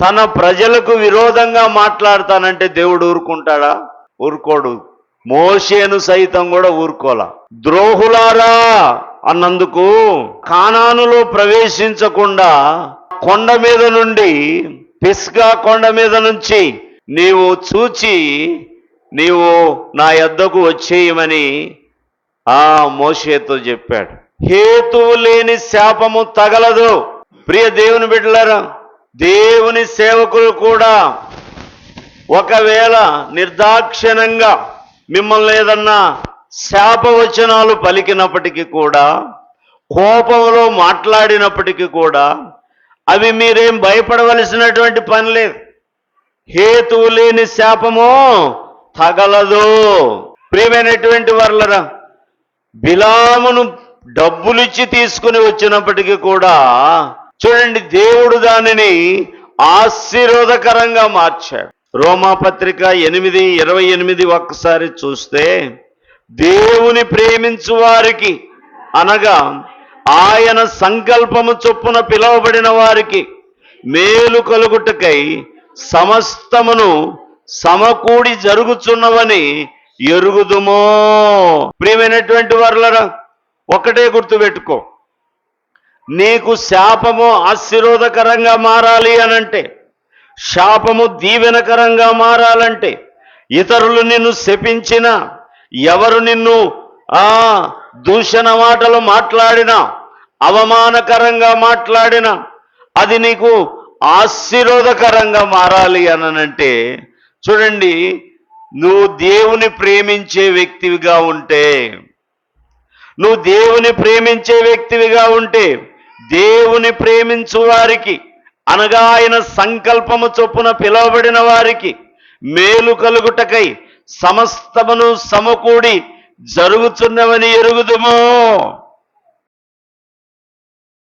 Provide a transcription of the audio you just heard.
తన ప్రజలకు విరోధంగా మాట్లాడతానంటే దేవుడు ఊరుకుంటాడా? ఊరుకోడు. మోషేను సైతం కూడా ఊరుకోలా. ద్రోహులారా అన్నందుకు కానానులో ప్రవేశించకుండా కొండ మీద నుండి పిస్గా కొండ మీద నుంచి నీవు చూచి నీవు నా యొద్దకు వచ్చేయమని ఆ మోషేతో చెప్పాడు. హేతువు లేని శాపము తగలదు. ప్రియ దేవుని బిడ్డలారా దేవుని సేవకులు కూడా ఒకవేళ నిర్దాక్షిణంగా మిమ్మల్ని ఏదన్నా శాపవచనాలు పలికినప్పటికీ కూడా కోపంలో మాట్లాడినప్పటికీ కూడా అవి మీరేం భయపడవలసినటువంటి పని లేదు. హేతువు లేని శాపము తగలదు. ప్రియమైనటువంటి వర్లరా బిలామును డబ్బులిచ్చి తీసుకుని వచ్చినప్పటికీ కూడా చూడండి దేవుడు దానిని ఆశీర్వాదకరంగా మార్చాడు. రోమాపత్రిక ఎనిమిది ఇరవై ఎనిమిది ఒక్కసారి చూస్తే దేవుని ప్రేమించు వారికి అనగా ఆయన సంకల్పము చొప్పున పిలువబడిన వారికి మేలు కలుగుటకై సమస్తమును సమకూడి జరుగుచున్నవని ఎరుగుదుమో. ప్రియమైనటువంటి వారులరా ఒకటే గుర్తుపెట్టుకో. నీకు శాపము ఆశీర్వాదకరంగా మారాలి అనంటే శాపము దీవెనకరంగా మారాలంటే ఇతరులు నిన్ను శపించిన ఎవరు నిన్ను ఆ దూషణ మాటలు మాట్లాడినా అవమానకరంగా మాట్లాడినా అది నీకు ఆశీర్వాదకరంగా మారాలి అనంటే చూడండి నువ్వు దేవుని ప్రేమించే వ్యక్తివిగా ఉంటే నువ్వు దేవుని ప్రేమించే వ్యక్తివిగా ఉంటే దేవుని ప్రేమించు వారికి అనగా ఆయన సంకల్పము చొప్పున పిలువబడిన వారికి మేలు కలుగుటకై సమస్తమును సమకూడి జరుగుతున్నవని ఎరుగుదుమో.